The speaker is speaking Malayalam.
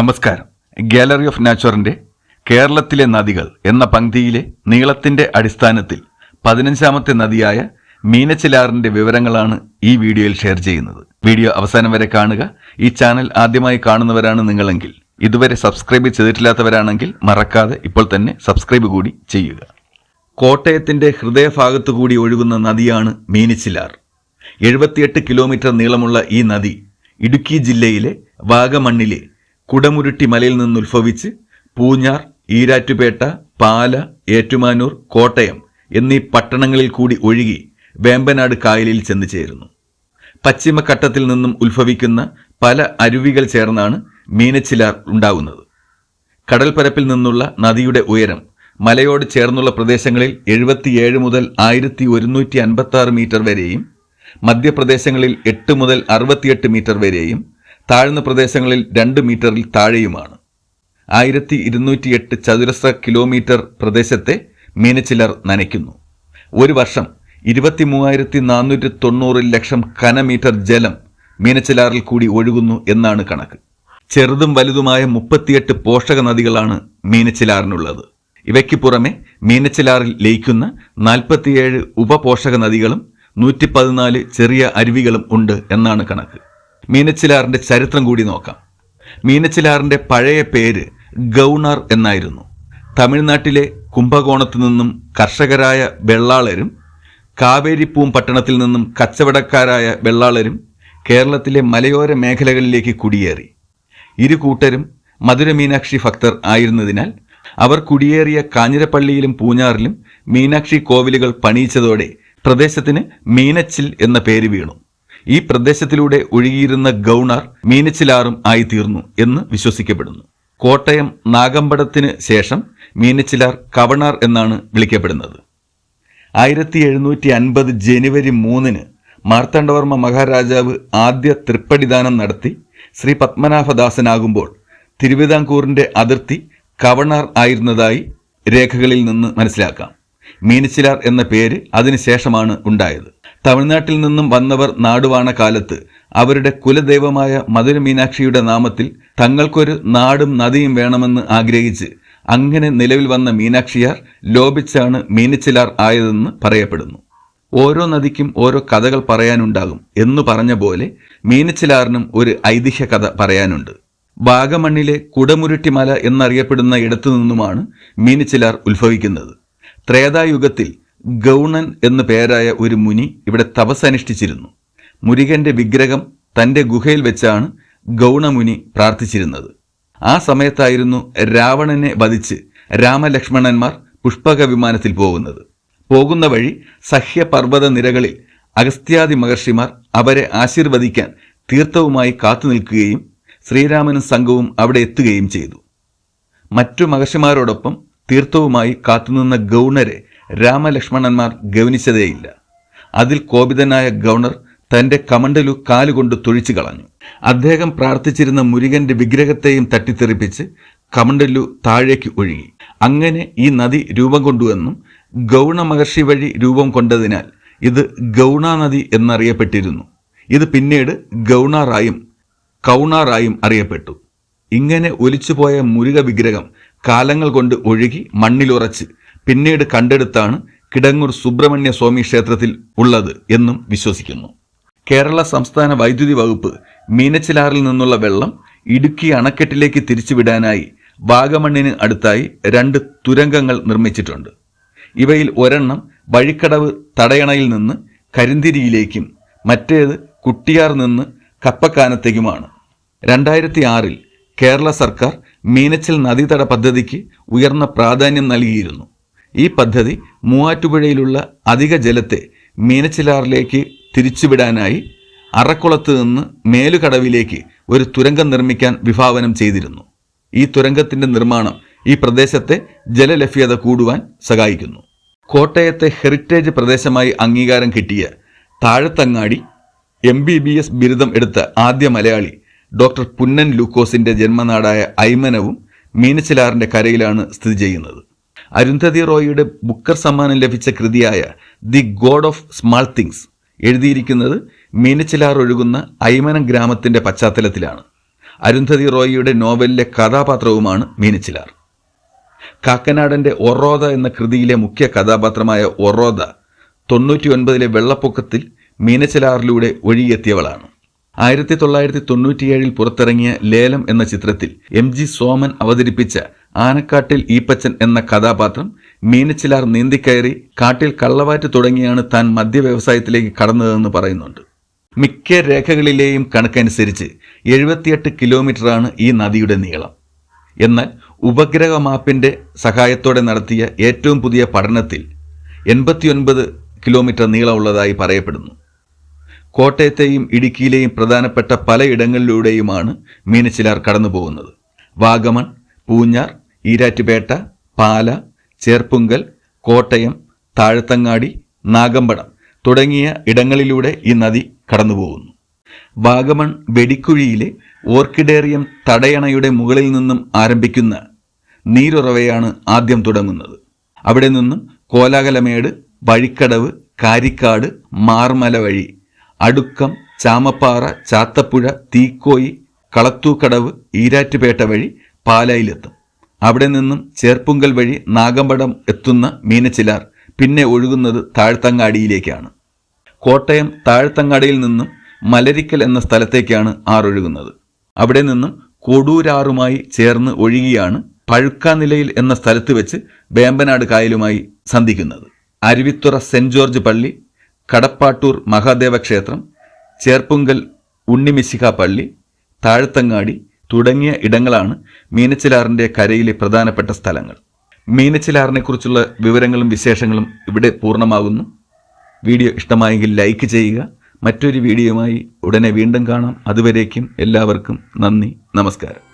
നമസ്കാരം. ഗാലറി ഓഫ് നാച്ചുറിന്റെ കേരളത്തിലെ നദികൾ എന്ന പങ്ക്തിയിലെ നീളത്തിന്റെ അടിസ്ഥാനത്തിൽ പതിനഞ്ചാമത്തെ നദിയായ മീനച്ചിലാറിന്റെ വിവരങ്ങളാണ് ഈ വീഡിയോയിൽ ഷെയർ ചെയ്യുന്നത്. വീഡിയോ അവസാനം വരെ കാണുക. ഈ ചാനൽ ആദ്യമായി കാണുന്നവരാണ് നിങ്ങളെങ്കിൽ ഇതുവരെ സബ്സ്ക്രൈബ് ചെയ്തിട്ടില്ലാത്തവരാണെങ്കിൽ മറക്കാതെ ഇപ്പോൾ തന്നെ സബ്സ്ക്രൈബ് കൂടി ചെയ്യുക. കോട്ടയത്തിന്റെ ഹൃദയഭാഗത്തു കൂടി ഒഴുകുന്ന നദിയാണ് മീനച്ചിലാർ. എഴുപത്തിയെട്ട് കിലോമീറ്റർ നീളമുള്ള ഈ നദി ഇടുക്കി ജില്ലയിലെ വാഗമണ്ണിലെ കുടമുരുട്ടി മലയിൽ നിന്നുത്ഭവിച്ച് പൂഞ്ഞാർ ഈരാറ്റുപേട്ട പാല ഏറ്റുമാനൂർ കോട്ടയം എന്നീ പട്ടണങ്ങളിൽ കൂടി ഒഴുകി വേമ്പനാട് കായലിൽ ചെന്നു ചേരുന്നു. പശ്ചിമഘട്ടത്തിൽ നിന്നും ഉത്ഭവിക്കുന്ന പല അരുവികൾ ചേർന്നാണ് മീനച്ചിലാർ ഉണ്ടാകുന്നത് കടൽപ്പരപ്പിൽ നിന്നുള്ള നദിയുടെ ഉയരം മലയോട് ചേർന്നുള്ള പ്രദേശങ്ങളിൽ എഴുപത്തിയേഴ് മുതൽ ആയിരത്തി ഒരുന്നൂറ്റി അൻപത്തി ആറ് മീറ്റർ വരെയും മധ്യപ്രദേശങ്ങളിൽ എട്ട് മുതൽ അറുപത്തിയെട്ട് മീറ്റർ വരെയും താഴ്ന്ന പ്രദേശങ്ങളിൽ രണ്ട് മീറ്ററിൽ താഴെയുമാണ്. ആയിരത്തി ഇരുന്നൂറ്റി എട്ട് ചതുരശ്ര കിലോമീറ്റർ പ്രദേശത്തെ മീനച്ചിലർ നനയ്ക്കുന്നു. ഒരു വർഷം ഇരുപത്തി മൂവായിരത്തി നാനൂറ്റി തൊണ്ണൂറ് ലക്ഷം കനമീറ്റർ ജലം മീനച്ചിലാറിൽ കൂടി ഒഴുകുന്നു എന്നാണ് കണക്ക്. ചെറുതും വലുതുമായ മുപ്പത്തിയെട്ട് പോഷക നദികളാണ് മീനച്ചിലാറിനുള്ളത്. ഇവയ്ക്ക് പുറമെ മീനച്ചിലാറിൽ ലയിക്കുന്ന നാൽപ്പത്തിയേഴ് ഉപപോഷക നദികളും നൂറ്റി പതിനാല് ചെറിയ അരുവികളും ഉണ്ട് എന്നാണ് കണക്ക്. മീനച്ചിലാറിന്റെ ചരിത്രം കൂടി നോക്കാം. മീനച്ചിലാറിന്റെ പഴയ പേര് ഗൗണർ എന്നായിരുന്നു. തമിഴ്നാട്ടിലെ കുംഭകോണത്തു നിന്നും കർഷകരായ വെള്ളാളരും കാവേരിപ്പൂം പട്ടണത്തിൽ നിന്നും കച്ചവടക്കാരായ വെള്ളാളരും കേരളത്തിലെ മലയോര മേഖലകളിലേക്ക് കുടിയേറി. ഇരു കൂട്ടരും മധുര മീനാക്ഷി ഭക്തർ ആയിരുന്നതിനാൽ അവർ കുടിയേറിയ കാഞ്ഞിരപ്പള്ളിയിലും പൂഞ്ഞാറിലും മീനാക്ഷി കോവിലുകൾ പണിയിച്ചതോടെ പ്രദേശത്തിന് മീനച്ചിൽ എന്ന പേര് വീണു. ഈ പ്രദേശത്തിലൂടെ ഒഴുകിയിരുന്ന ഗൗണർ മീനച്ചിലാറും ആയിത്തീർന്നു എന്ന് വിശ്വസിക്കപ്പെടുന്നു. കോട്ടയം നാഗമ്പടത്തിന് ശേഷം മീനച്ചിലാർ കവണാർ എന്നാണ് വിളിക്കപ്പെടുന്നത്. ആയിരത്തി എഴുന്നൂറ്റി അൻപത് ജനുവരി മൂന്നിന് മാർത്താണ്ഡവർമ്മ മഹാരാജാവ് ആദ്യ തൃപ്പടിദാനം നടത്തി ശ്രീ പത്മനാഭദാസനാകുമ്പോൾ തിരുവിതാംകൂറിന്റെ അതിർത്തി കവണാർ ആയിരുന്നതായി രേഖകളിൽ നിന്ന് മനസ്സിലാക്കാം. മീനച്ചിലാർ എന്ന പേര് അതിനുശേഷമാണ് ഉണ്ടായത്. തമിഴ്നാട്ടിൽ നിന്നും വന്നവർ നാടുവാണ കാലത്ത് അവരുടെ കുലദൈവമായ മധുര മീനാക്ഷിയുടെ നാമത്തിൽ തങ്ങൾക്കൊരു നാടും നദിയും വേണമെന്ന് ആഗ്രഹിച്ച് അങ്ങനെ നിലവിൽ വന്ന മീനാക്ഷിയാർ ലോപിച്ചാണ് മീനച്ചിലാർ ആയതെന്ന് പറയപ്പെടുന്നു. ഓരോ നദിക്കും ഓരോ കഥകൾ പറയാനുണ്ടാകും എന്ന് പറഞ്ഞ പോലെ മീനച്ചിലാറിനും ഒരു ഐതിഹ്യ കഥ പറയാനുണ്ട്. വാഗമണ്ണിലെ കുടമുരുട്ടിമല എന്നറിയപ്പെടുന്ന ഇടത്തു നിന്നുമാണ് മീനച്ചിലാർ ഉത്ഭവിക്കുന്നത്. ത്രേതായുഗത്തിൽ ഗൗണൻ എന്നു പേരായ ഒരു മുനി ഇവിടെ തപസ്സനുഷ്ഠിച്ചിരുന്നു. മുരുകന്റെ വിഗ്രഹം തന്റെ ഗുഹയിൽ വെച്ചാണ് ഗൗണമുനി പ്രാർത്ഥിച്ചിരുന്നത്. ആ സമയത്തായിരുന്നു രാവണനെ വധിച്ച് രാമലക്ഷ്മണന്മാർ പുഷ്പക വിമാനത്തിൽ പോകുന്നത്. പോകുന്ന വഴി സഹ്യപർവത നിരകളിൽ അഗസ്ത്യാദി മഹർഷിമാർ അവരെ ആശീർവദിക്കാൻ തീർത്ഥവുമായി കാത്തു നിൽക്കുകയും ശ്രീരാമനും സംഘവും അവിടെ എത്തുകയും ചെയ്തു. മറ്റു മഹർഷിമാരോടൊപ്പം തീർത്ഥവുമായി കാത്തുനിന്ന ഗൗണരെ രാമലക്ഷ്മണന്മാർ ഗവനിച്ചതേയില്ല അതിൽ കോപിതനായ ഗവർണർ തന്റെ കമണ്ടലു കാലുകൊണ്ട് തൊഴിച്ചു കളഞ്ഞു. അദ്ദേഹം പ്രാർത്ഥിച്ചിരുന്ന മുരുകന്റെ വിഗ്രഹത്തെയും തട്ടിത്തെറിപ്പിച്ച് കമണ്ടലു താഴേക്ക് ഒഴുകി. അങ്ങനെ ഈ നദി രൂപം കൊണ്ടുവെന്നും ഗൗണ മഹർഷി വഴി രൂപം കൊണ്ടതിനാൽ ഇത് ഗൗണ നദി എന്നറിയപ്പെട്ടിരുന്നു. ഇത് പിന്നീട് ഗൗണാറായും കൗണാറായും അറിയപ്പെട്ടു. ഇങ്ങനെ ഒലിച്ചുപോയ മുരുക വിഗ്രഹം കാലങ്ങൾ കൊണ്ട് ഒഴുകി മണ്ണിലുറച്ച് പിന്നീട് കണ്ടെടുത്താണ് കിടങ്ങൂർ സുബ്രഹ്മണ്യ സ്വാമി ക്ഷേത്രത്തിൽ ഉള്ളത് എന്നും വിശ്വസിക്കുന്നു. കേരള സംസ്ഥാന വൈദ്യുതി വകുപ്പ് മീനച്ചിലാറിൽ നിന്നുള്ള വെള്ളം ഇടുക്കി അണക്കെട്ടിലേക്ക് തിരിച്ചുവിടാനായി വാഗമണ്ണിന് അടുത്തായി രണ്ട് തുരങ്കങ്ങൾ നിർമ്മിച്ചിട്ടുണ്ട്. ഇവയിൽ ഒരെണ്ണം വഴിക്കടവ് തടയണയിൽ നിന്ന് കരിന്തിരിയിലേക്കും മറ്റേത് കുട്ടിയാർ നിന്ന് കപ്പക്കാനത്തേക്കുമാണ്. രണ്ടായിരത്തി ആറിൽ കേരള സർക്കാർ മീനച്ചിൽ നദീതട പദ്ധതിക്ക് ഉയർന്ന പ്രാധാന്യം നൽകിയിരുന്നു. ഈ പദ്ധതി മൂവാറ്റുപുഴയിലുള്ള അധിക ജലത്തെ മീനച്ചിലാറിലേക്ക് തിരിച്ചുവിടാനായി അറക്കുളത്ത് നിന്ന് മേലുകടവിലേക്ക് ഒരു തുരങ്കം നിർമ്മിക്കാൻ വിഭാവനം ചെയ്തിരുന്നു. ഈ തുരങ്കത്തിന്റെ നിർമ്മാണം ഈ പ്രദേശത്തെ ജലലഭ്യത കൂടുവാൻ സഹായിക്കുന്നു. കോട്ടയത്തെ ഹെറിറ്റേജ് പ്രദേശമായി അംഗീകാരം കിട്ടിയ Thazhathangadi M B B S ബിരുദം എടുത്ത ആദ്യ മലയാളി ഡോക്ടർ പുന്നൻ ലൂക്കോസിന്റെ ജന്മനാടായ ഐമനവും മീനച്ചിലാറിന്റെ കരയിലാണ് സ്ഥിതി ചെയ്യുന്നത്. അരുന്ധതി റോയിയുടെ ബുക്കർ സമ്മാനം ലഭിച്ച കൃതിയായ the God of small things എഴുതിയിരിക്കുന്നത് മീനച്ചിലാർ ഒഴുകുന്ന ഐമനം ഗ്രാമത്തിന്റെ പശ്ചാത്തലത്തിലാണ്. അരുന്ധതി റോയിയുടെ നോവലിലെ കഥാപാത്രവുമാണ് മീനച്ചിലാർ. കാക്കനാടന്റെ ഒറോദ എന്ന കൃതിയിലെ മുഖ്യ കഥാപാത്രമായ ഒറോദ തൊണ്ണൂറ്റി ഒൻപതിലെ വെള്ളപ്പൊക്കത്തിൽ മീനച്ചിലാറിലൂടെ ഒഴുകിയെത്തിയവളാണ്. ആയിരത്തി തൊള്ളായിരത്തി തൊണ്ണൂറ്റിയേഴിൽ പുറത്തിറങ്ങിയ ലേലം എന്ന ചിത്രത്തിൽ എം ജി സോമൻ അവതരിപ്പിച്ച ആനക്കാട്ടിൽ ഈപ്പച്ചൻ എന്ന കഥാപാത്രം മീനച്ചിലാർ നീന്തിക്കയറി കാട്ടിൽ കള്ളവാറ്റ് തുടങ്ങിയാണ് താൻ മദ്യവ്യവസായത്തിലേക്ക് കടന്നതെന്ന് പറയുന്നുണ്ട്. മിക്ക രേഖകളിലെയും കണക്കനുസരിച്ച് എഴുപത്തിയെട്ട് കിലോമീറ്ററാണ് ഈ നദിയുടെ നീളം. എന്നാൽ ഉപഗ്രഹ മാപ്പിന്റെ സഹായത്തോടെ നടത്തിയ ഏറ്റവും പുതിയ പഠനത്തിൽ എൺപത്തിയൊൻപത് കിലോമീറ്റർ നീളമുള്ളതായി പറയപ്പെടുന്നു. കോട്ടയത്തെയും ഇടുക്കിയിലെയും പ്രധാനപ്പെട്ട പലയിടങ്ങളിലൂടെയുമാണ് മീനച്ചിലാർ കടന്നു പോകുന്നത് വാഗമൺ പൂഞ്ഞാർ ഈരാറ്റുപേട്ട പാല ചേർപ്പുങ്കൽ കോട്ടയം താഴത്തങ്ങാടി നാഗമ്പടം തുടങ്ങിയ ഇടങ്ങളിലൂടെ ഈ നദി കടന്നുപോകുന്നു. വാഗമൺ വെടിക്കുഴിയിലെ ഓർക്കിഡേറിയം തടയണയുടെ മുകളിൽ നിന്നും ആരംഭിക്കുന്ന നീരുറവയാണ് ആദ്യം തുടങ്ങുന്നത്. അവിടെ നിന്നും കോലാകലമേട് വഴിക്കടവ് കാരിക്കാട് മാർമല വഴി അടുക്കം ചാമപ്പാറ ചാത്തപ്പുഴ തീക്കോയി കളത്തൂക്കടവ് ഈരാറ്റുപേട്ട വഴി പാലായിലെത്തും. അവിടെ നിന്നും ചേർപ്പുങ്കൽ വഴി നാഗമ്പടം എത്തുന്ന മീനച്ചിലാർ പിന്നെ ഒഴുകുന്നത് താഴ്ത്തങ്ങാടിയിലേക്കാണ്. കോട്ടയം താഴ്ത്തങ്ങാടിയിൽ നിന്നും മലരിക്കൽ എന്ന സ്ഥലത്തേക്കാണ് ആറൊഴുകുന്നത്. അവിടെ നിന്നും കൊടൂരാറുമായി ചേർന്ന് ഒഴുകിയാണ് പഴുക്കാനിലയിൽ എന്ന സ്ഥലത്ത് വെച്ച് വേമ്പനാട് കായലുമായി സന്ധിക്കുന്നത്. അരുവിത്തുറ സെന്റ് ജോർജ് പള്ളി കടപ്പാട്ടൂർ മഹാദേവ ക്ഷേത്രം ചേർപ്പുങ്കൽ ഉണ്ണിമിശിക പള്ളി താഴത്തങ്ങാടി തുടങ്ങിയ ഇടങ്ങളാണ് മീനച്ചിലാറിന്റെ കരയിലെ പ്രധാനപ്പെട്ട സ്ഥലങ്ങൾ. മീനച്ചിലാറിനെ കുറിച്ചുള്ള വിവരങ്ങളും വിശേഷങ്ങളും ഇവിടെ പൂർണമാകുന്നു. വീഡിയോ ഇഷ്ടമായെങ്കിൽ ലൈക്ക് ചെയ്യുക. മറ്റൊരു വീഡിയോയുമായി ഉടനെ വീണ്ടും കാണാം. അതുവരേക്കും എല്ലാവർക്കും നന്ദി നമസ്കാരം.